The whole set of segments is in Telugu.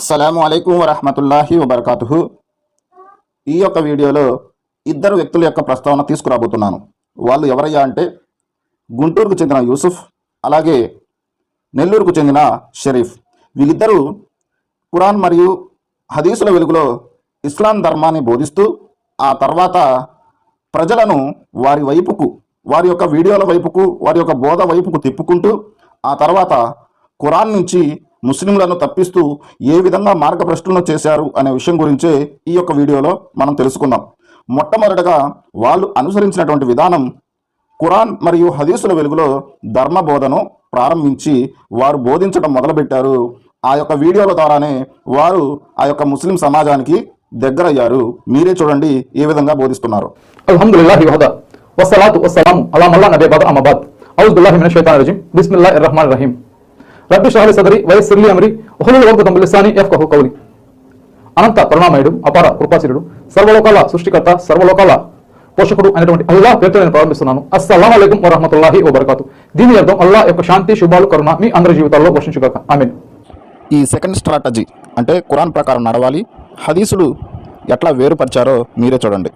అస్సలం అయికం వరహమతుల్లాహి వబర్కాతుహు. ఈ యొక్క వీడియోలో ఇద్దరు వ్యక్తుల యొక్క ప్రస్తావన తీసుకురాబోతున్నాను. వాళ్ళు ఎవరయ్యా అంటే గుంటూరుకు చెందిన యూసుఫ్ అలాగే నెల్లూరుకు చెందిన షరీఫ్. వీళ్ళిద్దరూ ఖురాన్ మరియు హదీసుల వెలుగులో ఇస్లాం ధర్మాన్ని బోధిస్తూ ఆ తర్వాత ప్రజలను వారి వైపుకు వారి యొక్క వీడియోల వైపుకు వారి యొక్క బోధ వైపుకు తిప్పుకుంటూ ఆ తర్వాత ఖురాన్ నుంచి ముస్లింలను తప్పిస్తూ ఏ విధంగా మార్గభ్రష్టులను చేశారు అనే విషయం గురించే ఈ యొక్క వీడియోలో మనం తెలుసుకుందాం. మొట్టమొదటగా వాళ్ళు అనుసరించినటువంటి విధానం కురాన్ మరియు హదీసుల వెలుగులో ధర్మ బోధను ప్రారంభించి వారు బోధించడం మొదలుపెట్టారు. ఆ యొక్క వీడియోల ద్వారానే వారు ఆ యొక్క ముస్లిం సమాజానికి దగ్గరయ్యారు. మీరే చూడండి ఏ విధంగా బోధిస్తున్నారు. అల్హమ్దుల్లాహి అలా మల్లా నబీ బాద్ అమబాద్. ఔజ్ బిల్లాహి మినష్ షైతానిర్ రజీం. బిస్మిల్లాహిర్ రహమానిర్ రహీం. రబ్బి షరహ్ సదరి వయస్సిర్ లీ అమ్రి వహ్లుల్ ఉక్దతం బిల్ లిసాని యఫ్కహు కౌలి అనంత కరుణామయుడు అపార కృపాశీలుడు సర్వలోకాల సృష్టికర్త సర్వలోకాల పోషకుడు అనేటువంటి అల్లాహ్ పేరుతో నేను ప్రారంభిస్తున్నాను. అస్సలం అలైకుం వరహమతుల్లాహి వబర్కాతు. దీని అర్థం అల్లాహ్ యొక్క శాంతి శుభాలు కరుణ మీ అందరి జీవితాల్లో వర్షించుగాక ఆమీన్. ఈ సెకండ్ స్ట్రాటజీ అంటే ఖురాన్ ప్రకారం నడవాలి. హదీసులు ఎట్లా వేరుపరిచారో మీరే చూడండి.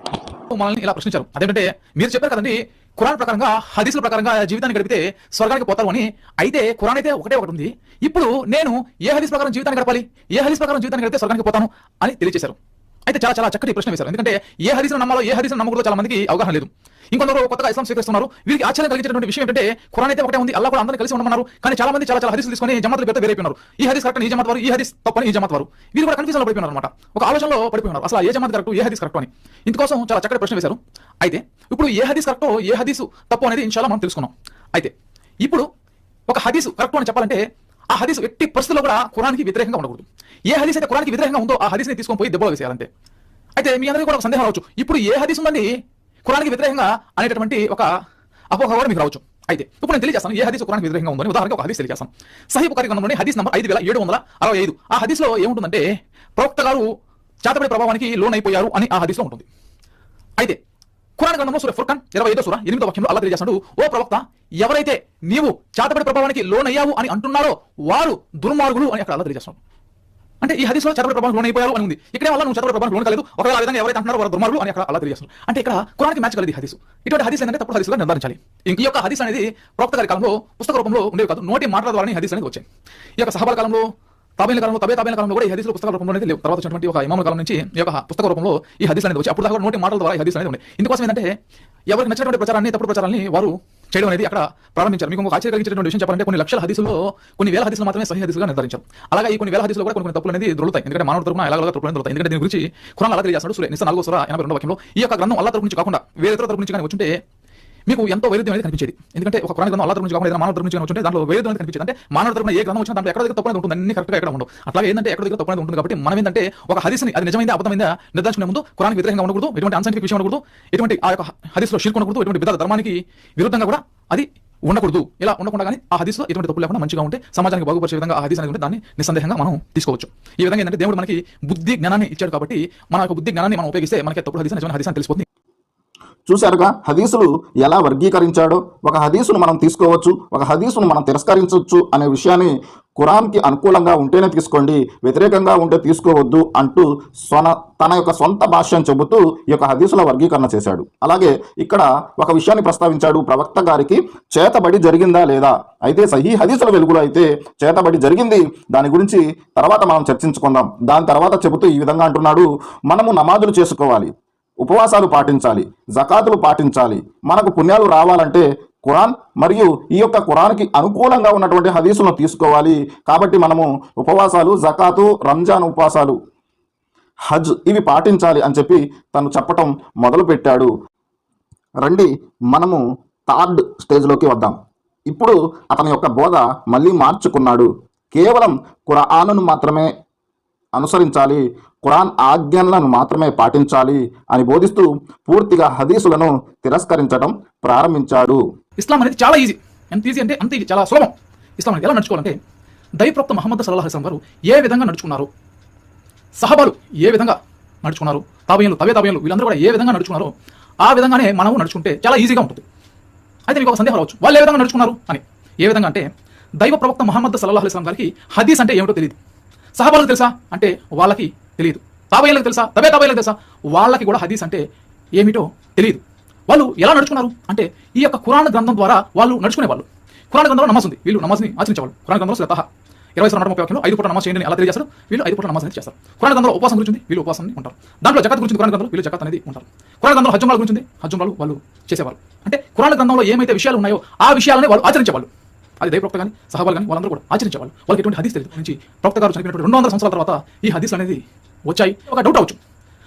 మనల్ని ఇలా ప్రశ్నించారు. అదేంటంటే మీరు చెప్పారు కదండి ఖురాన్ ప్రకారంగా హదీసుల ప్రకారంగా జీవితాన్ని గడిపితే స్వర్గానికి పోతారు అని అయితే ఖురాన్ అయితే ఒకటే ఒకటి ఉంది. ఇప్పుడు నేను ఏ హదీస్ ప్రకారం జీవితాన్ని గడపాలి? ఏ హదీస్ ప్రకారం జీవితాన్ని గడిపితే స్వర్గానికి పోతాను అని తెలియజేశారు అయితే చాలా చాలా చక్కటి ప్రశ్న వేశారు. ఎందుకంటే ఏ హదీసును నమ్మాలో ఏ హదీసును నమ్మకంలో చాలా మందికి అవగాహన లేదు. ఇంకొందరు కొత్తగా ఇస్లాం స్వీకరిస్తున్నారు. వీరికి ఆశ్చర్యం కలిగించినటువంటి విషయం ఏంటంటే ఖురాన్ అయితే ఒకటే ఉంది అల్లా కూడా అందరినీ కలిసి ఉండమన్నారు. కానీ చాలా మంది చాలా చాలా హదీసులు తీసుకొని జమాతులు పెద్ద వేరైపోయినారు ఈ హదీస్ కరెక్ట్ ఈ జమాత్ వారు ఈ హదీస్ తప్పని ఈ జమాత్ వారు. వీరు కూడా కన్ఫ్యూజన్ పడిపోయినారు అనమాట ఒక ఆలోచనలో పడిపోయినారు. అసలు ఏ జమాత్ కరెక్ట్ ఏ హదీస్ కరెక్ట్ అని. ఇందుకోసం చాలా చక్కటి ప్రశ్న వేశారు. అయితే ఇప్పుడు ఏ హదీస్ కరెక్టో ఏ హదీసు తప్పు అనేది ఇన్షాల్లా మనం తెలుసుకున్నాం. అయితే ఇప్పుడు ఒక హదీసు కరెక్ట్ అని చెప్పాలంటే ఆ హదీస్ ఎట్టి పరిస్థితుల్లో కూడా కురానికి వ్యతిరేకంగా ఉండకూడదు. ఏ హదీస్ అయితే కురానికి వ్యతిరేకంగా ఉందో ఆ హదీస్ని తీసుకొని పోయి దెబ్బలు వేసేయాలంటే అయితే మీ అందరికీ కూడా ఒక సందేహం రావచ్చు. ఇప్పుడు ఏ హదీస్ ఉందండి? కురానికి వ్యతిరేకంగా అనేటటువంటి ఒక అపోహ కూడా మీకు రావచ్చు. అయితే ఇప్పుడు నేను తెలియజేస్తాను ఏ హదీస్ కురానికి వ్యతిరేకంగా ఉందని ఉదాహరణకి ఒక హదీస్ తెలియజేస్తాను. సహీ బుఖారీ గ్రంథంలోని హదీస్ నంబర్ ఐదు వేల ఏడు వందల అరవై ఐదు. ఆ హదీస్లో ఏముంటుందంటే ప్రవక్త గారు చేతపడి ప్రభావానికి లోన్ అయిపోయారు అని ఆ హదీస్లో ఉంటుంది. అయితే కురాన్ గ్రంథంలో సూర్య ఫుర్ఖాన్ ఇరవై ఐదో సూర ఎనిమిదో వాక్యంలో అలా తెలియజేస్తాడు ఓ ప్రవక్త ఎవరైతే నీవు చేతపడి ప్రభావానికి లోన్ అయ్యావు అని అంటున్నారో వారు దుర్మార్గులు అని అక్కడ అలా తెలియజేస్తున్నాడు అంటే ఈ హదీస్లో చేతబడి ప్రభావం లోన్ అయిపోయారు అని ఉంది. ఇక్కడే వల్ల నువ్వు చేతబడి ప్రభావం లోన్ కాలేదు ఒకవేళ ఆ విధంగా ఎవరైతే అంటున్నారో వారు దుర్మార్గులు అని అక్కడ అలా తెలియజేస్తారు అంటే ఇక్కడ కురానికి మ్యాచ్ కలిది హదీసు. ఇటువంటి హదీస్ ఏంటంటే తప్పుడు హదీసుగా నిర్ధారించాలి. ఈ యొక్క హదీస్ అనేది ప్రవక్త గారి కాలంలో పుస్తక రూపంలో ఉండేవి కాదు. నోటి మాటల ద్వారా హదీస్ అనేది వచ్చాయి. ఈ యొక్క సహాబాల కాలంలో తాబేల కాలంలో తబే తాబేల కాలంలో కూడా ఈ హదీసులు పుస్తక రూపంలో అనేది లేవు. తర్వాత వచ్చినటువంటి ఒక ఇమాముల కాలం నుంచి ఈ యొక్క పుస్తక రూపంలో ఈ హదీస్ అనేది వచ్చి అప్పుడు దాకా నోటి మాటల ద్వారా ఈ హదీస్ అనేది ఉంది ఇందుకోసం ఏంటంటే ఎవరికి నచ్చినటువంటి ప్రచారాన్ని తప్పుడు ప్రచారాన్ని వారు చేయడం అనేది అక్కడ ప్రారంభించారు. మీకు ఒక ఆశ్చర్య కలిగించేటువంటి విషయం చెప్పాలంటే కొన్ని లక్షల హదీసుల్లో కొన్ని వేల హదీసులు మాత్రమే సహీ హదీసుగా నిర్ధారించారు. అలాగే ఈ కొన్ని వేల హదీసులో కూడా కొన్ని కొన్ని తప్పులు అనేది దొరుకుతాయి. ఎందుకంటే మానవ తరపున ఎలా తప్పులు దొరుకుతాయి. ఎందుకంటే దీని గురించి కురాన్ అలా తెలియజేస్తాడు సూర్య నిస్స నాలుగో సుర ఎనభై రెండు వాక్యంలో ఈ యొక్క గ్రంథం అల్లా తరపు నుంచి కాకుండా వేరే ఇతర తరపు నుంచి కానీ వచ్చుంటే మీకు ఎంతో వైరుధ్యం అనేది కనిపించేది. ఎందుకంటే ఒక పురాణ గ్రంథం అల్లా తరపు నుంచి కాకుండా ఏదైనా మానవ తరపు నుంచి కానీ దాంట్లో వైరుధ్యం అనేది కనిపించేది. అంటే మానవ తరపున ఏ గ్రంథం వచ్చినా దాంట్లో ఎక్కడ దగ్గర తప్పు ఉంటుంది. అన్ని కరెక్ట్గా ఎక్కడ ఉండవు. అట్లా ఏంటంటే ఎక్కడ దగ్గర తప్పు ఉంటుంది కాబట్టి మనం ఏంటంటే ఒక హదీస్ని అది నిజమైందా అబద్ధమైందా నిర్ధారించుకునే ముందు కురానికి వ్యతిరేకంగా ఉండకూడదు ఎటువంటి అన్సైంటిఫిక్ విషయం ఉండకూడదు ఎటువంటి ఆ యొక్క హదీస్లో షిర్క్ ఉండకూడదు ఎటువంటి విధాల ధర్మానికి విరుద్ధంగా కూడా అది ఉండకూడదు. ఇలా ఉండకుండా కానీ ఆ హదీస్లో ఎటువంటి తప్పు లేకుండా మంచిగా ఉంటే సమాజానికి బాగుపరిచే విధంగా ఆ హదీస్ అనేది ఉంటే దాన్ని నిస్సందేహంగా మనం తీసుకోవచ్చు. ఈ విధంగా ఏంటంటే దేవుడు మనకి బుద్ధి జ్ఞానాన్ని ఇచ్చాడు కాబట్టి మన యొక్క బుద్ధి జ్ఞానాన్ని మనం ఉపయోగిస్తే మనకి తప్పుడు హదీస్ నిజమైన హదీస్ అని తెలిసిపోతుంది. చూశారుగా? హదీసులు ఎలా వర్గీకరించాడో? ఒక హదీసును మనం తీసుకోవచ్చు ఒక హదీసును మనం తిరస్కరించవచ్చు అనే విషయాన్ని ఖురాన్కి అనుకూలంగా ఉంటేనే తీసుకోండి వ్యతిరేకంగా ఉంటే తీసుకోవద్దు అంటూ స్వన తన యొక్క సొంత భాష్యం చెబుతూ ఈ యొక్క హదీసుల వర్గీకరణ చేశాడు. అలాగే ఇక్కడ ఒక విషయాన్ని ప్రస్తావించాడు ప్రవక్త గారికి చేతబడి జరిగిందా లేదా? అయితే సహీ హదీసుల వెలుగులో అయితే చేతబడి జరిగింది. దాని గురించి తర్వాత మనం చర్చించుకుందాం. దాని తర్వాత చెబుతూ ఈ విధంగా అంటున్నాడు మనము నమాజులు చేసుకోవాలి. ఉపవాసాలు పాటించాలి జకాతులు పాటించాలి. మనకు పుణ్యాలు రావాలంటే ఖురాన్ మరియు ఈ యొక్క ఖురాన్కి అనుకూలంగా ఉన్నటువంటి హదీసులను తీసుకోవాలి. కాబట్టి మనము ఉపవాసాలు జకాతు రంజాన్ ఉపవాసాలు హజ్ ఇవి పాటించాలి అని చెప్పి తను చెప్పటం మొదలుపెట్టాడు. రండి మనము థర్డ్ స్టేజ్లోకి వద్దాం. ఇప్పుడు అతని యొక్క బోధ మళ్ళీ మార్చుకున్నాడు. కేవలం ఖురానును మాత్రమే అనుసరించాలి. ఖురాన్ ఆజ్ఞలను మాత్రమే పాటించాలి అని బోధిస్తూ పూర్తిగా హదీసులను తిరస్కరించడం ప్రారంభించాడు. ఇస్లాం అనేది చాలా ఈజీ ఎంత ఈజీ అంటే అంత ఈజీ చాలా సులభం. ఇస్లాం అనేది ఎలా నడుచుకోవాలంటే దైవప్రవక్త మహమ్మద్ సల్లాహ్ గారు ఏ విధంగా నడుచుకున్నారు? సహబాలు ఏ విధంగా నడుచుకున్నారు? తాబేయులు తవే తాబేయులు వీళ్ళందరూ కూడా ఏ విధంగా నడుచుకున్నారో ఆ విధంగానే మనము నడుచుకుంటే చాలా ఈజీగా ఉంటుంది. అయితే మీకు ఒక సందేహం రావచ్చు. వాళ్ళు ఏ విధంగా నడుచుకున్నారు అని. ఏ విధంగా అంటే దైవ ప్రవక్త మహమ్మద్ సల్లాహ్ అలైహి గారికి హదీస్ అంటే ఏమిటో తెలియదు సహబాలకు తెలుసా? అంటే వాళ్ళకి తెలియదు. తాబయ్యలకు తెలుసా? తబే తాబయ్యలకు తెలుసా? వాళ్ళకి కూడా హదీస్ అంటే ఏమిటో తెలియదు. వాళ్ళు ఎలా నడుచుకున్నారు? అంటే ఈ యొక్క కురాణ గ్రంథం ద్వారా వాళ్ళు నడుచుకునేవాళ్ళు. కురాణ గ్రంథంలో నమాజ్ ఉంది. వీళ్ళు నమాజ్ని ఆచరించేవాళ్ళు. కురాణ గ్రంథంలో సతహ ఇరవై నూట ముప్పై ఐదు పూట నమాజ్ చేయండి అలా తెలియజేస్తారు వీళ్ళు ఐదు పూట నమాజ్ అనేది చేస్తారు. కురాణ గ్రంథంలో ఉపవాసం గురించి వీళ్ళు ఉపవాసం ఉంటారు. దాంట్లో జగత్ గురించి కురాణ గ్రంథంలో వీళ్ళు జగత్ అనేది ఉంటారు. కురాణ గ్రంథంలో హజ్జంబాల గురించి ఉంది. హజ్జంబాలు వాళ్ళు చేసేవారు అంటే కురాణ గ్రంథంలో ఏమైతే విషయాలు ఉన్నాయో ఆ విషయాలనే వాళ్ళు ఆచరించేవాళ్ళు. అది దైవప్రక్త కానీ సహబాలు కానీ వాళ్ళందరూ కూడా ఆచరించేవాళ్ళు. వాళ్ళకి ఎటువంటి హదీస్ తెలియదు నుంచి ప్రవక్త గారు చనిపోయినటువంటి రెండు వందల సంవత్సరాల తర్వాత ఈ హదీస్ అనేది వచ్చాయి. ఒక డౌట్ అవచ్చు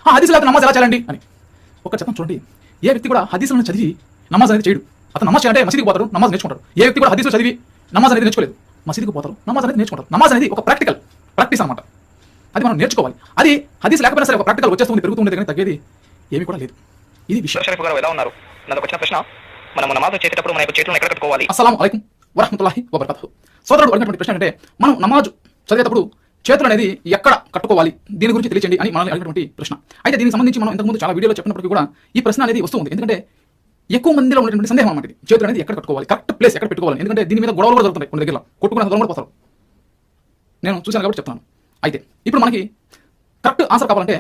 ఆ హదీస్ లేకపోతే నమాజ్ ఎలా చేయాలండి అని. ఒక చెప్తాను చూడండి. ఏ వ్యక్తి కూడా హదీసులను చదివి నమాజ్ అనేది చేయడు. అతను నమాజ్ చేయాలంటే మసీదుకి పోతారు నమాజ్ నేర్చుకుంటారు ఏ వ్యక్తి కూడా హదీసులు చదివి నమాజ్ అనేది నేర్చుకోలేదు. మసీదుకి పోతారు నమాజ్ అనేది నేర్చుకుంటారు. నమాజ్ అనేది ఒక ప్రాక్టికల్ ప్రాక్టీస్ అనమాట అది మనం నేర్చుకోవాలి. అది హదీస్ లేకపోయినా సరే ఒక ప్రాక్టికల్ వచ్చేస్తుంది పెరుగుతుంది కానీ తగ్గేది ఏమీ కూడా లేదు. ఇది విషయం. ఎలా ఉన్నారు? నాకు వచ్చిన ప్రశ్న. మనము నమాజ్ చేసేటప్పుడు మన చేతులను ఎక్కడ కట్టుకోవాలి? అస్సలం అయికం వరహమతుల్లాహి వబర్కతు సోదరుడు అడిగినటువంటి ప్రశ్న అంటే మనం నమాజ్ చదివేటప్పుడు చేతులు అనేది ఎక్కడ కట్టుకోవాలి? దీని గురించి తెలియచేయండి అని మనల్ని అడిగినటువంటి ప్రశ్న. అయితే దీనికి సంబంధించి మనం ఇంతకుముందు చాలా వీడియోలో చెప్పినప్పటికీ కూడా ఈ ప్రశ్న అనేది వస్తుంది ఎందుకంటే ఎక్కువ మందిలో ఉన్నటువంటి సందేహం అన్నమాట చేతులు అనేది ఎక్కడ కట్టుకోవాలి? కరెక్ట్ ప్లేస్ ఎక్కడ పెట్టుకోవాలి? ఎందుకంటే దీని మీద గొడవలు కూడా జరుగుతున్నాయి కొన్ని దగ్గర కొట్టుకునే దూరం కూడా పోతారు. నేను చూశాను కాబట్టి చెప్తాను అయితే ఇప్పుడు మనకి కరెక్ట్ ఆన్సర్ కావాలంటే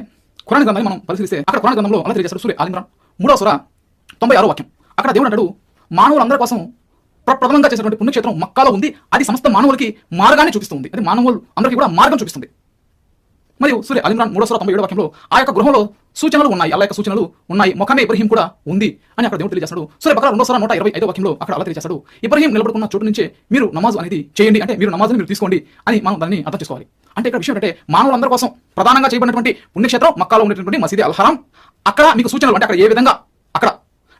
కురాణ గ్రంథాన్ని మనం పరిశీలిస్తే అక్కడ కురాణ గ్రంథంలో అలా తెలియజేస్తారు సూర్య ఆలిమ్రాన్ మూడవ సుర తొంభై ఆరో వాక్యం. అక్కడ దేవుడు అంటాడు మానవులందరి కోసం ప్రప్రథమంగా చేసినటువంటి పుణ్యక్షేత్రం మక్కాలో ఉంది. అది సమస్త మానవులకి మార్గాన్ని చూపిస్తుంది. అది మానవులు అందరికీ కూడా మార్గం చూపిస్తుంది. మరియు సూర్య అలిమ్రాన్ మూడో సుర తొంభై ఏడు వాక్యంలో ఆ యొక్క గృహంలో సూచనలు ఉన్నాయి. అలా యొక్క సూచనలు ఉన్నాయి. ముఖమే ఇబ్రహీం కూడా ఉంది అని అక్కడ దేవుడు తెలియజేస్తాడు. సూర్య బకరా రెండో సుర నూట ఇరవై ఐదో వాక్యంలో అక్కడ అలా తెలియజేస్తాడు. ఇబ్రహీం నిలబడుకున్న చోటు నుంచే మీరు నమాజ్ అనేది చేయండి. అంటే మీరు నమాజ్ని మీరు తీసుకోండి అని మనం దాన్ని అర్థం చేసుకోవాలి. అంటే ఇక్కడ విషయం అంటే మానవులందరి కోసం ప్రధానంగా చేయబడినటువంటి పుణ్యక్షేత్రం మక్కాలో ఉండేటువంటి మసీద్ అల్హరం అక్కడ మీకు సూచనలు అంటే అక్కడ ఏ విధంగా అక్కడ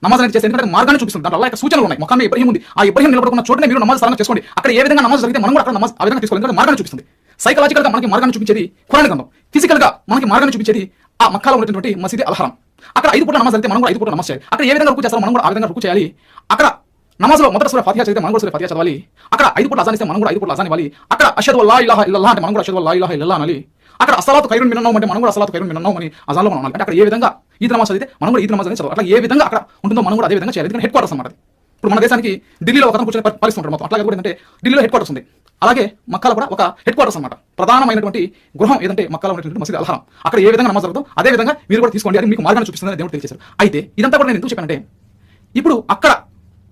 నమాజ్ అనేది చేస్తే ఎందుకంటే మార్గాన్ని చూపిస్తుంది. దాంట్లో అల్లా యొక్క సూచనలు ఉన్నాయి. ముఖాన్ని ఇబ్రహీం ఉంది. ఆ ఇబ్రహీం నిలబడుకున్న చోటనే మీరు నమాజ్ స్థలంగా చేసుకోండి. అక్కడ ఏ విధంగా నమాజ్ జరిగితే మనం కూడా అక్కడ నమాజ్ ఆ విధంగా తీసుకోవాలి. ఎందుకంటే మార్గాన్ని చూపిస్తుంది. సైకలాజికల్గా మనకి మార్గాన్ని చూపించేది ఖురాన్ గ్రంథం. ఫిజికల్గా మనకి మార్గాన్ని చూపించేది ఆ మక్కాలో ఉన్నటువంటి మసీది అల్హరం. అక్కడ ఐదు పూట నమాజ్ అయితే మనం కూడా ఐదు పూట నమాజ్ చేయాలి. అక్కడ ఏ విధంగా రుకు చేస్తారో మనం కూడా ఆ విధంగా రుకు చేయాలి. అక్కడ నమాజ్లో మొదటి సూర ఫాతిహా చదివితే మనం కూడా సూర ఫాతిహా చదవాలి. అక్కడ ఐదు పూట అజాన్ ఇస్తే మనం కూడా ఐదు పూట అజాన్ ఇవ్వాలి. అక్కడ అషద్ వల్లా ఇలాహ ఇల్లల్లాహ్ అంటే మనం కూడా అషద్ వల్లా ఇలాహ ఇల్లల్లాహ్ అనాలి. అక్కడ అసలాత్ ఖైరున్ మినన్నాం అంటే మనం కూడా అసలాత్ ఖైరున్ మినన్నాం అని అజాన్లో మనం అనాలి. అంటే అక్కడ ఏ విధంగా ఈద్ నమాజ్ చదివితే మనం కూడా ఈద్ నమాజ్ అనేది చదవాలి. అట్లా ఏ విధంగా అక్కడ ఉంటుందో మనం కూడా అదే విధంగా చేయాలి. ఎందుకంటే హెడ్ క్వార్టర్స్ అన్నమాట ఇప్పుడు మన దేశానికి ఢిల్లీలో ఒక కూర్చొని పరిస్థితి ఉంటుంది మొత్తం. అట్లాగే కూడా ఏంటంటే ఢిల్లీలో హెడ్ క్వార్టర్స్ ఉంది. అలాగే మక్కాలో కూడా ఒక హెడ్ క్వార్టర్స్ అనమాట ప్రధానమైనటువంటి గృహం ఏదంటే మక్కాలో ఉన్నటువంటి మసీద్ అల్హరం. అక్కడ ఏ విధంగా నమాజ్ జరుగుతుందో అదే విధంగా మీరు కూడా తీసుకోండి. అది మీకు మార్గాన్ని చూపిస్తుందని దేవుడు తెలియజేశారు అయితే ఇదంతా కూడా నేను ఎందుకు చెప్పానంటే ఇప్పుడు అక్కడ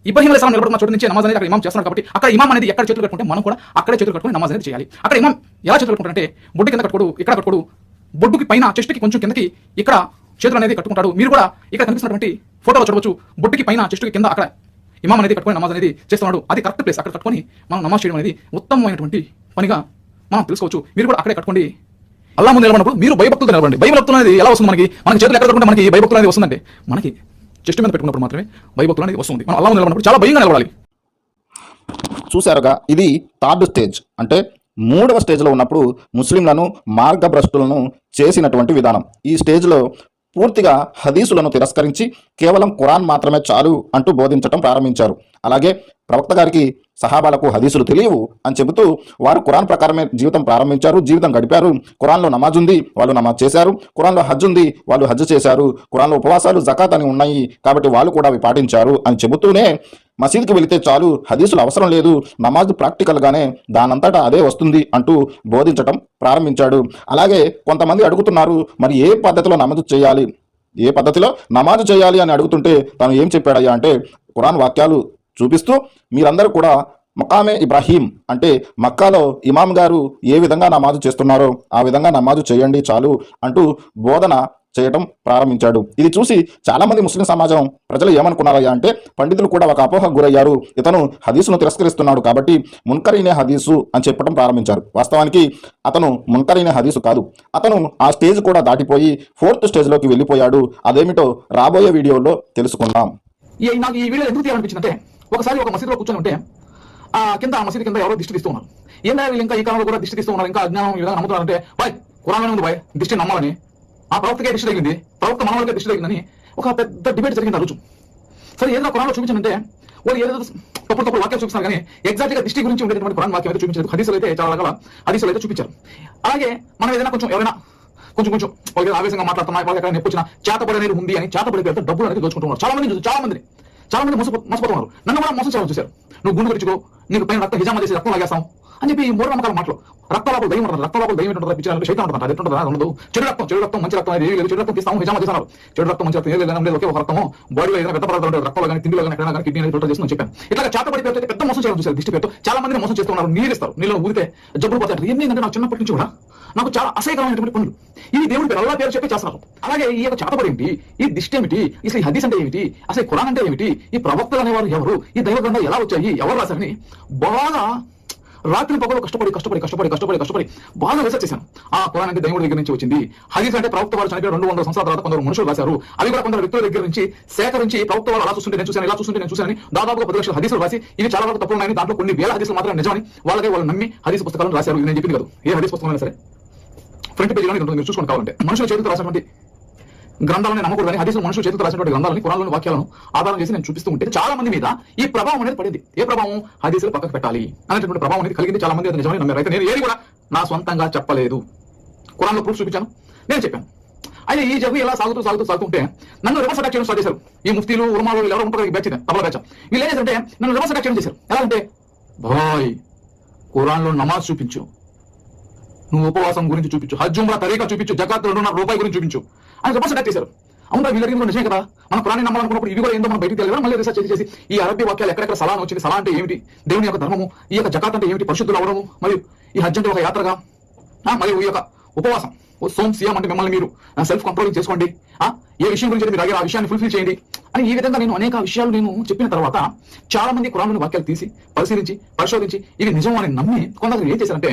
ఇబ్రహీం అలైహిస్సలాం నిలబడుకున్న చోటు నుంచి నమాజ్ అనేది అక్కడ ఇమాం చేస్తున్నాడు కాబట్టి అక్కడ ఇమాం అనేది ఎక్కడ చేతులు కట్టుకుంటే మనం కూడా అక్కడే చేతులు కట్టుకుని నమాజ్ అనేది చేయాలి. అక్కడ ఇమాం ఎలా చేతులు కట్టుకుంటారంటే బొడ్డు కింద కట్టుకోడు ఇక్కడ కట్టుకోడు బొడ్డుకి పైన చెస్ట్కి కొంచెం కిందకి ఇక్కడ చేతులు అనేది కట్టుకుంటాడు. మీరు కూడా ఇక్కడ కనిపిస్తున్నటువంటి ఫోటోలో చూడవచ్చు. బొడ్డుకి పైన చెస్ట్కి కింద అక్కడ ఇమాం అనేది కట్టుకొని నమాజ్ అనేది చేస్తున్నాడు అది కరెక్ట్ ప్లేస్ అక్కడ కట్టుకొని మనం నమాజ్ చేయడం అనేది ఉత్తమమైనటువంటి పనిగా మనం తెలుసుకోవచ్చు. మీరు కూడా అక్కడే కట్టుకోండి. అల్లా ముందు నిలబడినప్పుడు మీరు భయభక్తులతో నిలబడండి. భయభక్తులు అనేది ఎలా వస్తుంది మనకి? మనకి చేతులు ఎక్కడ కట్టుకుంటే మనకి భయభక్తులు అనేది వస్తుందంటే మనకి చెస్ట్ మీద పెట్టుకున్నప్పుడు మాత్రమే భయభక్తులు అనేది వస్తుంది. మనం అల్లా ముందు నిలబడినప్పుడు చాలా భయంగా నిలబడాలి. చూశారుగా ఇది థర్డ్ స్టేజ్ అంటే మూడవ స్టేజ్లో ఉన్నప్పుడు ముస్లింలను మార్గభ్రష్టులను చేసినటువంటి విధానం. ఈ స్టేజ్లో పూర్తిగా హదీసులను తిరస్కరించి కేవలం ఖురాన్ మాత్రమే చాలు అంటూ బోధించటం ప్రారంభించారు. అలాగే ప్రవక్త గారికి సహాబాలకు హదీసులు తెలియవు అని చెబుతూ వారు ఖురాన్ ప్రకారమే జీవితం ప్రారంభించారు జీవితం గడిపారు. కురాన్లో నమాజ్ ఉంది వాళ్ళు నమాజ్ చేశారు. కురాన్లో హజ్ ఉంది వాళ్ళు హజ్ చేశారు. కురాన్లో ఉపవాసాలు జకాత్ అని ఉన్నాయి కాబట్టి వాళ్ళు కూడా అవి పాటించారు అని చెబుతూనే మసీద్కి వెళితే చాలు హదీసులు అవసరం లేదు నమాజ్ ప్రాక్టికల్గానే దానంతటా అదే వస్తుంది అంటూ బోధించటం ప్రారంభించాడు. అలాగే కొంతమంది అడుగుతున్నారు మరి ఏ పద్ధతిలో నమాజ్ చేయాలి? ఏ పద్ధతిలో నమాజ్ చేయాలి అని అడుగుతుంటే తను ఏం చెప్పాడయ్యా అంటే ఖురాన్ వాక్యాలు చూపిస్తూ మీరందరూ కూడా మకామే ఇబ్రాహీం అంటే మక్కాలో ఇమాం గారు ఏ విధంగా నమాజు చేస్తున్నారో ఆ విధంగా నమాజు చేయండి చాలు అంటూ బోధన చేయటం ప్రారంభించాడు. ఇది చూసి చాలా మంది ముస్లిం సమాజం ప్రజలు ఏమనుకున్నారయ్యా అంటే పండితులు కూడా ఒక అపోహకు గురయ్యారు. ఇతను హదీసును తిరస్కరిస్తున్నాడు కాబట్టి మున్కరీనే హదీసు అని చెప్పడం ప్రారంభించారు. వాస్తవానికి అతను మున్కరీనే హదీసు కాదు. అతను ఆ స్టేజ్ కూడా దాటిపోయి ఫోర్త్ స్టేజ్లోకి వెళ్ళిపోయాడు. అదేమిటో రాబోయే వీడియోలో తెలుసుకుందాం. ఈ వీడియో ఎందుకు తీయాలనిపించిందంటే ఒకసారి ఒక మసీదులో కూర్చొని ఉంటే ఆ కింద ఆ మసీదు కింద ఎవరో దిష్టి తీస్తూ ఉన్నారు. ఏంటంటే వీళ్ళు ఇంకా ఈ కాలంలో కూడా దిష్టి తీస్తూ ఉన్నారు? ఇంకా అజ్ఞానం ఈ విధంగా నమ్ముతున్నారంటే బాయ్ కురాణమే ఉంది బాయ్ దిష్టి నమ్మాలని. ఆ ప్రవక్తకే దిష్టి తగిలింది. ప్రవక్త మనవాళ్ళకే దిష్టి తగిలిందని ఒక పెద్ద డిబేట్ జరిగింది ఆ రోజు. సరే ఏదైనా కురాణలో చూపించంటే వాళ్ళు ఏదో తప్పుడు తప్పుడు వాక్యాలు చూపిస్తారు కానీ ఎగ్జాక్ట్గా దిష్టి గురించి ఉండేటువంటి కురాన్ వాక్యం అయితే చూపించలేదు. హదీసులు అయితే చాలా రకాల హదీసులు అయితే చూపించారు. అలాగే మనం ఏదైనా కొంచెం ఎవరైనా కొంచెం కొంచెం వాళ్ళు ఆవేశంగా మాట్లాడుతున్నా వాళ్ళకి ఎక్కడ నొప్పి వచ్చిన చేతపడి అనేది ఉంది అని చేతపడి పేరుతో డబ్బులు అనేది దోచుకుంటున్నారు చాలా మంది చాలా మంది చాలా మంది మోసపో మోసపోతున్నారు. నన్ను కూడా మోసం చేయాలని చూశారు. నువ్వు గుండు తెచ్చుకో నీకు పైన రక్తం హిజామా చేసి రక్తం లాగేస్తాం. అని చెప్పి మూఢ నమ్మకాల మాటలు. రక్తలోపల దయ్యం ఉంటుంది. రక్తలోపల దయ్యం ఉంటుంది పిచ్చి శైతం ఉంటుంది. అది ఉంటుంది ఉండదు. చెడు రక్తం చెడు రక్తం మంచి రక్తం అది ఏది లేదు. చెడు రక్తం తీస్తాము హిజామా చేశారు చెడు రక్తం మంచి రక్తం ఏది లేదు ఒకే ఒక రక్తము. బాడీలో ఏదైనా పెద్ద పదార్థాలు ఉంటాయి. రక్తంలో కానీ తిండిలో కానీ ఎక్కడైనా కానీ కిడ్నీ అనేది ఫిల్టర్ చేస్తుందని చెప్పాను. ఇట్లా చేతపడి పెట్టి పెద్ద మోసం చేయడం చూసారు దిష్టి పెట్టు చాలా మందిని మోసం చేస్తున్నారు నీరు ఇస్తారు. నీళ్ళు ఊరితే జబ్బులు పోతారు ఏంటి అంటే నాకు చిన్నప్పటి నుంచి కూడా నాకు చాలా అసహ్యకరమైనటువంటి పనులు. ఇవి దేవుడి పేరు అల్లా పేరు చెప్పి చేస్తున్నారు. అలాగే ఈ యొక్క చేతపడి ఏమిటి ఈ దిష్టి ఏమిటి? అసలు ఈ హదీస్ అంటే ఏమిటి? అసలు ఈ ఖురాన్ అంటే ఏమిటి? ఈ ప్రవక్తలు అనేవారు ఎవరు? ఈ దైవ గ్రంథాలు ఎలా వచ్చాయి? ఎవరు రాశారని? బాగా రాత్రి పగలు కష్టపడి కష్టపడి కష్టపడి కష్టపడి కష్టపడి బాగా రీసెర్చ్ చేశాను. ఆ ఖురాన్ అంటే దేవుడి దగ్గర నుంచి వచ్చింది. హదీస్ అంటే ప్రవక్త వారు చనిపోయిన రెండు వందల సంవత్సరాల తర్వాత కొందరు మనుషులు రాశారు. అవి కూడా కొందరు వ్యక్తుల దగ్గర నుంచి సేకరించి ప్రవక్త వారు అలా చూస్తుంటే నేను చూశాను ఇలా చూస్తుంటే నేను చూశాను దాదాపుగా పది లక్షల హదీసులు రాసి ఇవి చాలా వరకు తప్పు ఉన్నాయని దాంట్లో కొన్ని వేల హదీసులు మాత్రం నిజమని వాళ్ళకే వాళ్ళు నమ్మి హదీస్ పుస్తకాలను రాశారు. ఇది నేను చెప్పింది కదా. ఏ హదీస్ పుస్తకం సరే. ఫ్రంట్ పేజీలో ఉంటుంది. మీరు చూసుకొని కావాలంటే. మనుషుల చేతితో రాసినటువంటి గ్రంథాలని నమ్మకూడదని హదీసులు మనుషులు చేతితో రాసినటువంటి గ్రంథాలని కురాలను వాక్యాలను ఆధారం చేసి నేను చూపిస్తూ ఉంటే చాలా మంది మీద ఈ ప్రభావం అనేది పడింది. ఏ ప్రభావం? హదీసులు పక్కకు పెట్టాలి అనేటువంటి ప్రభావం అనేది కలిగింది. చాలా మంది అది నిజమని నమ్మారు. అయితే నేను ఏది కూడా నా సొంతంగా చెప్పలేదు. కురాన్లో ప్రూఫ్ చూపించాను. నేను చెప్పాను. అయితే ఈ జగ్గు ఎలా సాగుతూ సాగుతూ సాగుతూ ఉంటే నన్ను రివర్స్ అటాక్ చేయడం స్టార్ట్ చేశారు. ఈ ముఫ్తీలు ఉరుమాలు వీళ్ళు ఎవరు ఉంటారు బ్యాచ్ తబల బ్యాచ్. వీళ్ళు ఏం చేశారంటే నన్ను రివర్స్ అటాక్ చేయడం చేశారు. ఎలా అంటే బాయ్ కురాన్లో నమాజ్ చూపించు. నువ్వు ఉపవాసం గురించి చూపించు. హజ్జుమ్రా తరీకా చూపించు. జకాత్ రెండున్నర రూపాయి గురించి చూపించు. అని రివర్స్ అటాక్ చేశారు అవునా వీళ్ళకి నిజమే కదా? మన పురాణి నమ్మాలనుకున్నప్పుడు ఇవి కూడా ఏందో మనం బయటికి తెలియదు మళ్ళీ రీసెర్చ్ చేసి ఈ అరబ్బీ వాక్యాలు ఎక్కడెక్కడ సలాన్ వచ్చింది సలా అంటే ఏమిటి? దేవుని యొక్క ధర్మము ఈ యొక్క జకాత్ అంటే ఏమిటి? పరిశుద్ధులు అవడము మరియు ఈ హజ్ అంటే ఒక యాత్రగా? మరియు ఈ యొక్క ఉపవాసం. ఓ సోమ్ సీఎం అంటే మిమ్మల్ని మీరు సెల్ఫ్ కంట్రోలింగ్ చేసుకోండి. ఆ, ఏ విషయం గురించి మీరు అడిగారు ఆ విషయాన్ని ఫుల్ఫిల్ చేయండి. అని ఈ విధంగా నేను అనేక విషయాలు నేను చెప్పిన తర్వాత చాలా మంది కురాన్లోని వాక్యాలు తీసి పరిశీలించి పరిశోధించి ఇవి నిజం అని నమ్మి కొందరు ఏం చేశారంటే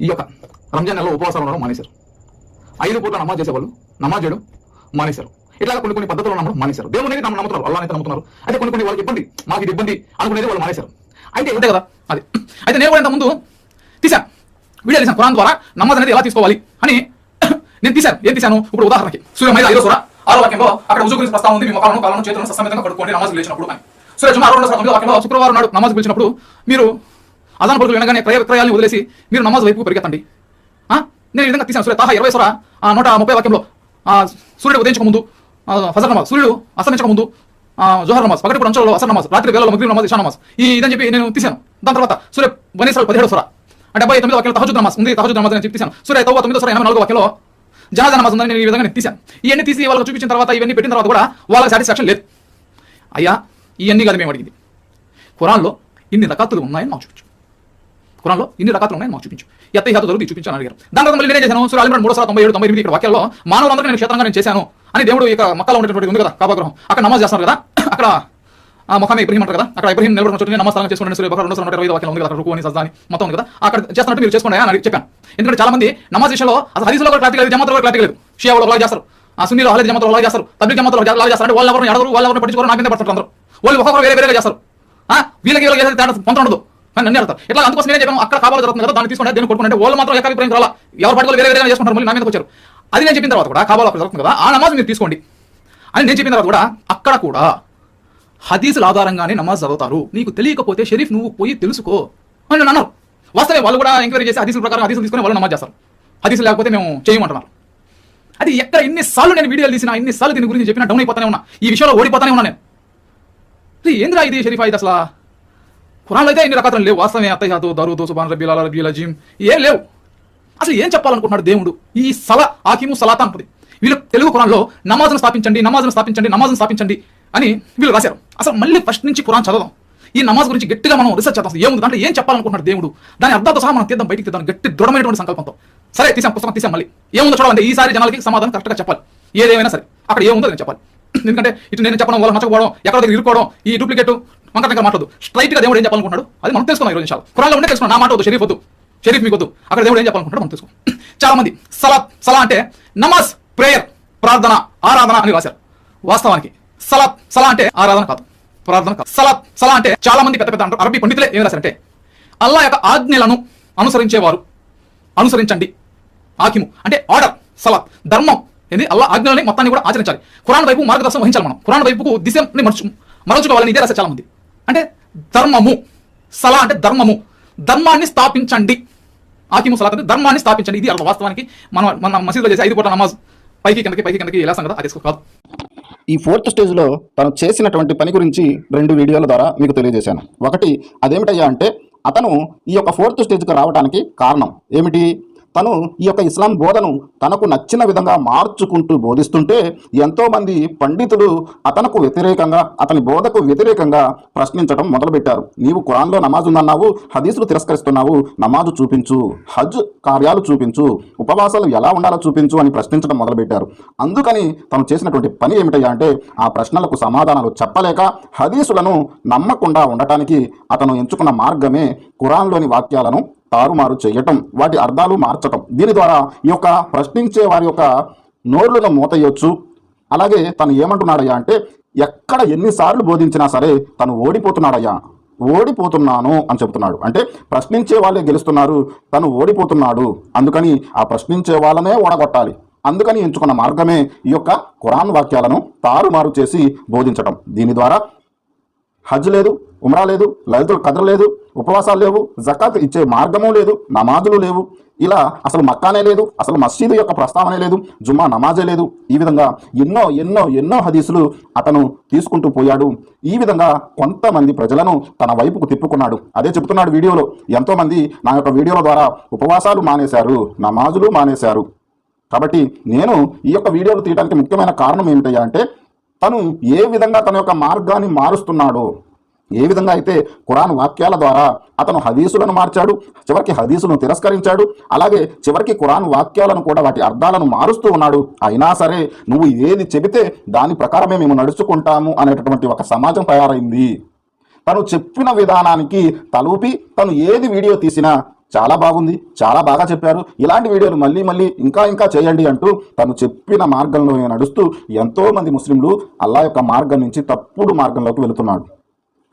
ఈ యొక్క రంజాన్ నెలలో ఉపవాసాలు ఉండడం మానేశారు. ఐదు పూట నమాజ్ చేసేవాళ్ళు. నమాజ్ చేయడం మానేశారు. ఇట్లా కొన్ని కొన్ని పద్ధతులు నమ్మడం మానేశారు. దేవుని నమ్మ నమ్ముతున్నారు. అల్లా అయితే నమ్ముతున్నారు. అయితే కొన్ని కొన్ని వాళ్ళకి ఇబ్బంది. మాకు ఇది ఇబ్బంది అనుకునేది వాళ్ళు మానేశారు. అయితే అంతే కదా అది. అయితే నేను కూడా ముందు తీశాను వీడియో తీశాను కురాన్ ద్వారా నమాజ్ అనేది ఎలా తీసుకోవాలి అని నేను తీశాను. ఏం తీశాను? ఇప్పుడు ఉదాహరణకి సూర్య మైదా ఐదో సూర ఆరో వాక్యంలో అక్కడ ఉజు గురించి ప్రస్తావం ఉంది. మీ మొక్కలను కాలను చేతులను సస్సమితంగా పడుకోండి నమాజ్ లేచినప్పుడు అని. సూర్య జుమా ఆరో వందల తొమ్మిదో వాక్యంలో శుక్రవారం నాడు నమాజ్ పిలిచినప్పుడు మీరు అదాన పలుకులు వినగానే క్రయ విక్రయాలను వదిలేసి మీరు నమాజ్ వైపు పరిగెత్తండి. నేను ఈ విధంగా తీసాను సూర్య తాహా ఇరవై సూర ఆ నూట ముప్పై వాక్యంలో ఆ సూర్యుడు ఉదయించక ముందు ఫజర్ నమాజ్ సూర్యుడు అస్తమించక ముందు జోహర్ నమాజ్ పగటిపూట అంచలలో అసర్ నమాజ్ రాత్రి వేలలో మగ్రీ నమాజ్ ఇషా నమాజ్ ఈ ఇదని చెప్పి నేను తీసాను దాని తర్వాత సూర్య బనీసాలు పదిహేడు సూర డెబ్బై తొమ్మిది వాక్యంలో తహజుద్ నమాజ్ ఉంది. తహజుద్ నమాజ్ అని చెప్పి తీసాను సూర్య తొమ్మిది తొమ్మిది సూర ఎనభై నాలుగు వాక్యంలో జనాజా నమాజ్ ఉందని నేను ఈ విధంగా తీసాను ఇవన్నీ తీసి వాళ్ళకి చూపించిన తర్వాత ఇవన్నీ పెట్టిన తర్వాత కూడా వాళ్ళకి సాటిస్ఫాక్షన్ లేదు. అయ్యా ఇవన్నీ కాదు మేము అడిగింది. ఖురాన్లో ఇన్ని రకాతులు ఉన్నాయని మాకు చూపించు. కురాన్లో ఇన్ని రకాలు ఉన్నాయని మాకు చూపించు. ఎత్త ఈ హతు దొరికి చూపించాను అడిగారు. దాని తర్వాత మళ్ళీ నేనే చేశాను? సూర్య అలిమన్ మూడు సార్ తొంభై ఏడు తొంభై ఎనిమిది ఇక్కడ వాక్యాల్లో మానవులందరూ నేను క్షేత్రంగా నేను చేశాను అని దేవుడు ఇక మక్కలో ఉండేటువంటి ఉంది కదా కాబాగ్రహం అక్కడ నమాజ్ చేస్తున్నారు కదా అక్కడ ఆ ముఖం ఇబ్రహీం అంటారు కదా అక్కడ ఇబ్రహీం నిలబడిన చోట నమస్కారం చేసుకుని సూర్య బకర్ రెండు వందల ఇరవై ఐదు ఉంది కదా రుకు అని సజ్జాని మొత్తం ఉంది కదా. అక్కడ చేస్తున్నట్టు మీరు చేసుకోండి అని చెప్పాను. ఎందుకంటే చాలా మంది నమాజ్ విషయంలో అసలు హదీసులో కూడా క్లారిటీ లేదు జమాతలో కూడా క్లారిటీ లేదు. షియాలో అలా చేస్తారు. ఆ సున్నీలో అహ్లీ జమాతలో అలా చేస్తారు. తబ్లిక్ జమాతలో అలా చేస్తారు. అంటే వాళ్ళు ఎవరు అడగరు వాళ్ళు ఎవరు పట్టించుకోరు నా మీద పడుతుంటారు వాళ్ళు ఒక్కొక్కరు వేరే వేరేగా చేస్తారు. వీళ్ళకి వీళ్ళకి చేస్తే తేడా పొంత ఉండదు. నన్ను అడతారు ఇట్లా అందుకోసం నేనే చెప్పాను? అక్కడ కావాలి జరుగుతుంది కదా దాన్ని తీసుకుంటే దేని కొట్టుకుంటే వాళ్ళు మాత్రం ఏకాభిప్రాయం రాలా. ఎవరు పట్టుకోవాలి వేరే చేసుకుంటారు మళ్ళీ నా మీదకి వచ్చారు. అది నేను చెప్పిన తర్వాత కూడా కావాలి అక్కడ జరుగుతుంది కదా ఆ నమాజ్ మీరు తీసుకోండి. అని నేను చెప్పిన తర్వాత కూడా అక్కడ కూడా హదీసుల ఆధారంగానే నమాజ్ చదువుతారు. నీకు తెలియకపోతే షరీఫ్ నువ్వు పోయి తెలుసుకో అని నేను అన్నారు. వాస్తవే వాళ్ళు కూడా ఎంక్వైరీ చేసి హదీసుల ప్రకారం హదీసులు తీసుకొని వాళ్ళు నమాజ్ చేస్తారు. హదీసులు లేకపోతే మేము చేయమంటున్నారు. అది ఎక్కడ ఎన్నిసార్లు నేను వీడియోలు తీసిన ఎన్నిసార్లు దీని గురించి చెప్పినా డౌన్ అయిపోతానే ఉన్నా. ఈ విషయంలో ఓడిపోతానే ఉన్నా నేను. ఏంద్రా ఇది షరీఫ్ ఇది అసలు? ఖురాన్లో అయితే ఎన్ని రకాలు లేవు. వాస్తవమే అత్తయ్యాతో దరువుతో సుబాన్ రబీ అలా రబీ అజీం ఏం లేవు. అసలు ఏం చెప్పాలనుకుంటున్నాడు దేవుడు? ఈ సల ఆకిము సలాతా అంటుంది. వీళ్ళు తెలుగు కురాన్లో నమాజ్ను స్థాపించండి నమాజ్ను స్థాపించండి నమాజ్ను స్థాపించండి అని వీళ్ళు రాశారు. అసలు మళ్ళీ ఫస్ట్ నుంచి కురాన్ చదవం ఈ నమాజ్ గురించి గట్టిగా మనం రీసెర్చ్ చేద్దాం ఏముంది? దాంట్లో ఏం చెప్పాలనుకుంటున్నాడు దేవుడు? దాని అర్థాలతో సహా మనం తీద్దాం బయటికి తీద్దాం. గట్టి దృఢమైనటువంటి సంకల్పంతో. సరే తీసాం పుస్తకం తీసాం మళ్ళీ. ఏముందో చూడాలంటే ఈసారి జనాలకి సమాధానం కరెక్ట్గా చెప్పాలి. ఏదేమైనా సరే. అక్కడ ఏముందో నేను చెప్పాలి. ఎందుకంటే ఇటు నేను చెప్పడం వల్ల నచ్చకపోవడం ఎక్కడ దగ్గర ఇరుకోవడం ఈ డూప్లికేట్ వంకటంగా మాట్లాడు స్ట్రైట్గా దేవుడు ఏం చెప్పాలనుకుంటున్నాడు? అది మనం తెలుసుకున్నాం ఈరోజు రోజు నిమిషాలు ఉండే తెలుసుకున్నాం నా మాట వద్దు షరీఫ్ వద్దు. షరీఫ్ మీకు వద్దు. అక్కడ దేవుడు ఏం చెప్పాలనుకుంటాడు మనం తెలుసుకో. చాలా మంది సలా సలా అంటే నమాజ్ ప్రేయర్ ప్రార్థన ఆరాధన అని రాశారు. వాస్తవానికి సలా సలా అంటే ఆరాధన కాదు. ప్రార్థన కాదు. సలా సలా అంటే చాలా మంది పెద్ద పెద్ద అరబీ పండితులే ఏం రాశారంటే అల్లా యొక్క ఆజ్ఞలను అనుసరించేవారు. అనుసరించండి. ఆకిము. అంటే ఆర్డర్ సలాత్ ధర్మం. ఏంది? అల్లా ఆజ్ఞలని మొత్తాన్ని కూడా ఆచరించాలి. కురాన్ వైపు మార్గదర్శనం వహించాలి మనం. కురాన్ వైపుకు దిశని మరచు మరచుకోవాలని ఇదే రాశారు చాలా మంది. అంటే ధర్మము. సలా అంటే ధర్మము. ధర్మాన్ని స్థాపించండి. ఆకిము సలా అంటే ధర్మాన్ని స్థాపించండి. ఇది అర్థం వాస్తవానికి మనం మన మసీదులో చేసే ఐదు పూట నమాజ్. పైకి కిందకి పైకి కిందకి ఎలా సంగతి అది కాదు. ఈ ఫోర్త్ స్టేజ్లో తను చేసినటువంటి పని గురించి రెండు వీడియోల ద్వారా మీకు తెలియజేశాను. ఒకటి అదేమిటయ్యా అంటే అతను ఈ యొక్క ఫోర్త్ స్టేజ్కి రావడానికి కారణం. ఏమిటి? తను ఈ యొక్క ఇస్లాం బోధను తనకు నచ్చిన విధంగా మార్చుకుంటూ బోధిస్తుంటే ఎంతోమంది పండితులు అతనకు వ్యతిరేకంగా అతని బోధకు వ్యతిరేకంగా ప్రశ్నించడం మొదలుపెట్టారు. నీవు కురాన్లో నమాజ్ ఉందన్నావు హదీసులు తిరస్కరిస్తున్నావు నమాజు చూపించు హజ్ కార్యాలు చూపించు ఉపవాసాలు ఎలా ఉండాలో చూపించు అని ప్రశ్నించడం మొదలుపెట్టారు. అందుకని తను చేసినటువంటి పని ఏమిటయ్యా అంటే ఆ ప్రశ్నలకు సమాధానాలు చెప్పలేక హదీసులను నమ్మకుండా ఉండటానికి అతను ఎంచుకున్న మార్గమే ఖురాన్లోని వాక్యాలను తారుమారు చేయటం వాటి అర్థాలు మార్చటం. దీని ద్వారా ఈ యొక్క ప్రశ్నించే వారి యొక్క నోర్లను మూతయ్యొచ్చు అలాగే తను ఏమంటున్నాడయ్యా అంటే ఎక్కడ ఎన్నిసార్లు బోధించినా సరే తను ఓడిపోతున్నాడయ్యా. ఓడిపోతున్నాను అని చెప్తున్నాడు అంటే ప్రశ్నించే వాళ్ళే గెలుస్తున్నారు తను ఓడిపోతున్నాడు. అందుకని ఆ ప్రశ్నించే వాళ్ళనే ఓడగొట్టాలి. అందుకని ఎంచుకున్న మార్గమే ఈ యొక్క ఖురాన్ వాక్యాలను తారుమారు చేసి బోధించటం. దీని ద్వారా హజ్ లేదు ఉమ్రా లేదు లలితుల్ కదర్ లేదు ఉపవాసాలు లేవు జకాత్ ఇచ్చే మార్గము లేదు నమాజులు లేవు. ఇలా అసలు మక్కానే లేదు అసలు మసీదు యొక్క ప్రస్తావనే లేదు జుమ్మా నమాజే లేదు. ఈ విధంగా ఎన్నో ఎన్నో ఎన్నో హదీసులు అతను తీసుకుంటూ పోయాడు. ఈ విధంగా కొంతమంది ప్రజలను తన వైపుకు తిప్పుకున్నాడు. అదే చెప్తున్నాడు వీడియోలో. ఎంతోమంది నా యొక్క వీడియోల ద్వారా ఉపవాసాలు మానేశారు నమాజులు మానేశారు. కాబట్టి నేను ఈ యొక్క వీడియోలు తీయడానికి ముఖ్యమైన కారణం ఏమిటయ్యా అంటే తను ఏ విధంగా తన యొక్క మార్గాన్ని మారుస్తున్నాడో. ఏ విధంగా అయితే ఖురాన్ వాక్యాల ద్వారా అతను హదీసులను మార్చాడు చివరికి హదీసులను తిరస్కరించాడు అలాగే చివరికి ఖురాన్ వాక్యాలను కూడా వాటి అర్థాలను మారుస్తూ ఉన్నాడు. అయినా సరే నువ్వు ఏది చెబితే దాని ప్రకారమే మేము నడుచుకుంటాము అనేటటువంటి ఒక సమాజం తయారైంది. తను చెప్పిన విధానానికి తలూపి తను ఏది వీడియో తీసినా చాలా బాగుంది చాలా బాగా చెప్పారు. ఇలాంటి వీడియోలు మళ్ళీ మళ్ళీ ఇంకా ఇంకా చేయండి అంటూ తను చెప్పిన మార్గంలో నడుస్తూ ఎంతోమంది ముస్లింలు అల్లా యొక్క మార్గం నుంచి తప్పుడు మార్గంలోకి వెళుతున్నాడు.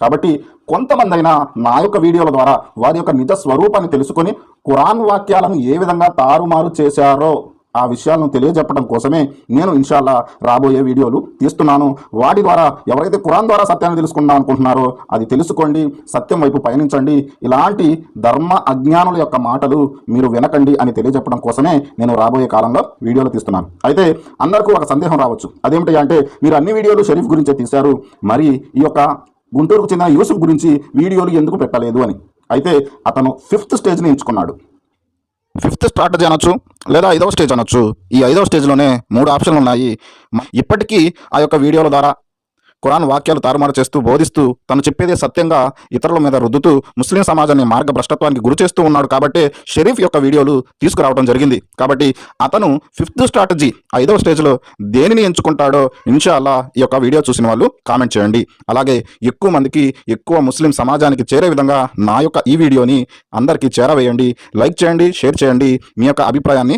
కాబట్టి కొంతమంది అయినా నా యొక్క వీడియోల ద్వారా వారి యొక్క నిజ స్వరూపాన్ని తెలుసుకొని ఖురాన్ వాక్యాలను ఏ విధంగా తారుమారు చేశారో ఆ విషయాలను తెలియజెప్పడం కోసమే నేను ఇన్షాల్లా రాబోయే వీడియోలు తీస్తున్నాను. వాటి ద్వారా ఎవరైతే ఖురాన్ ద్వారా సత్యాన్ని తెలుసుకుందాం అనుకుంటున్నారో అది తెలుసుకోండి సత్యం వైపు పయనించండి. ఇలాంటి ధర్మ అజ్ఞానుల యొక్క మాటలు మీరు వినకండి అని తెలియజెప్పడం కోసమే నేను రాబోయే కాలంలో వీడియోలు తీస్తున్నాను. అయితే అందరికీ ఒక సందేహం రావచ్చు. అదేమిటి అంటే మీరు అన్ని వీడియోలు షరీఫ్ గురించే తీశారు. మరి ఈ యొక్క గుంటూరుకు చెందిన యూసుఫ్ గురించి వీడియోలు ఎందుకు పెట్టలేదు అని. అయితే అతను ఫిఫ్త్ స్టేజ్ని ఎంచుకున్నాడు. ఫిఫ్త్ స్ట్రాటజీ అనొచ్చు లేదా ఐదవ స్టేజ్ అనొచ్చు. ఈ ఐదవ స్టేజ్లోనే మూడు ఆప్షన్లు ఉన్నాయి. ఇప్పటికీ ఆ యొక్క వీడియోల ద్వారా ఖురాన్ వాక్యాలు తారుమారు చేస్తూ బోధిస్తూ తను చెప్పేదే సత్యంగా ఇతరుల మీద రుద్దుతూ ముస్లిం సమాజాన్ని మార్గభ్రష్టత్వానికి గురి చేస్తూ ఉన్నాడు కాబట్టి షరీఫ్ యొక్క వీడియోలు తీసుకురావడం జరిగింది. కాబట్టి అతను ఫిఫ్త్ స్ట్రాటజీ ఐదవ స్టేజ్లో దేనిని ఎంచుకుంటాడో ఇన్షాల్లా ఈ యొక్క వీడియో చూసిన వాళ్ళు కామెంట్ చేయండి. అలాగే ఎక్కువ మందికి ఎక్కువ ముస్లిం సమాజానికి చేరే విధంగా నా యొక్క ఈ వీడియోని అందరికీ చేరవేయండి. లైక్ చేయండి షేర్ చేయండి. మీ యొక్క అభిప్రాయాన్ని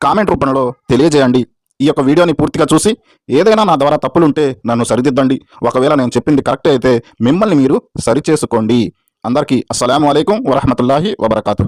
కామెంట్ రూపంలో తెలియజేయండి. ఈ యొక్క వీడియోని పూర్తిగా చూసి ఏదైనా నా ద్వారా తప్పులుంటే నన్ను సరిదిద్దండి. ఒకవేళ నేను చెప్పింది కరెక్టే అయితే మిమ్మల్ని మీరు సరిచేసుకోండి. అందరికీ అస్సలం అయికం వరహమతుల్లాహి వబర్కాతు